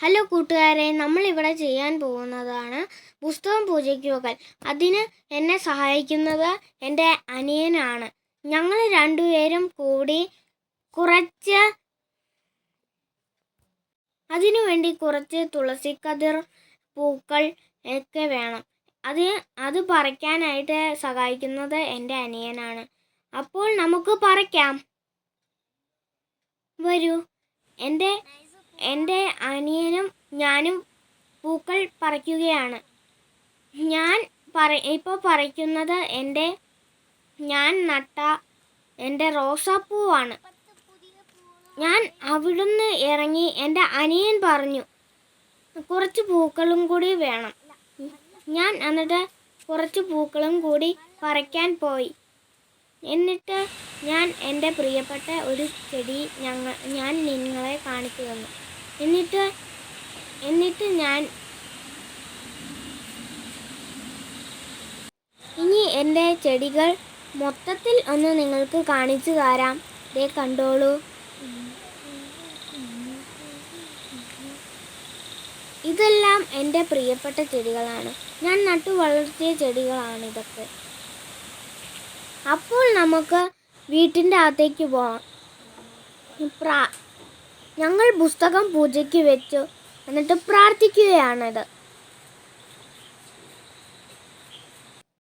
Hello കൂട്ടുകാരെ നമ്മൾ ഇവിടെ ചെയ്യാൻ പോകുന്നതാണ് പുസ്തകം പൂജയ്ക്ക് വെക്കൽ അതിന് എന്നെ സഹായിക്കുന്നത് എന്റെ അനിയനാണ്. ഞങ്ങൾ രണ്ടുപേരും കൂടി കുറച്ച് അതിനു വേണ്ടി കുറച്ച് കതിർ പൂക്കൾ ഒക്കെ വേണം. അത് അത് പറിക്കാനായിട്ട് സഹായിക്കുന്നത് എന്റെ അനിയനാണ്. അപ്പോൾ നമുക്ക് പറിക്കാം. വരൂ. എന്റെ എന്റെ അനിയനും ഞാനും പൂക്കൾ പറിക്കുകയാണ്. ഞാൻ പറ ഇപ്പോൾ പറിക്കുന്നത് എന്റെ ഞാൻ നട്ട എന്റെ റോസാപ്പൂവാണ്. ഞാൻ അവിടുന്ന് ഇറങ്ങി എന്റെ അനിയൻ പറഞ്ഞു കുറച്ച് പൂക്കളും കൂടി വേണം. ഞാൻ എന്നിട്ട് കുറച്ച് പൂക്കളും കൂടി പറിക്കാൻ പോയി. എന്നിട്ട് ഞാൻ എന്റെ പ്രിയപ്പെട്ട ഒരു ചെടി ഞങ്ങൾ ഞാൻ നിങ്ങളെ കാണിച്ചു തന്നു. എന്നിട്ട് എന്നിട്ട് ഞാൻ ഇനി എന്റെ ചെടികൾ മൊത്തത്തിൽ ഒന്ന് നിങ്ങൾക്ക് കാണിച്ചു തരാം. ദേ കണ്ടോളൂ. ഇതെല്ലാം എന്റെ പ്രിയപ്പെട്ട ചെടികളാണ്. ഞാൻ നട്ടു വളർത്തിയ ചെടികളാണ് ഇതൊക്കെ അപ്പോൾ നമുക്ക് വീട്ടിന്റെ അകത്തേക്ക് പോവാം പ്രാ ഞങ്ങൾ പുസ്തകം പൂജയ്ക്ക് വെച്ചു. എന്നിട്ട് പ്രാർത്ഥിക്കുകയാണിത്.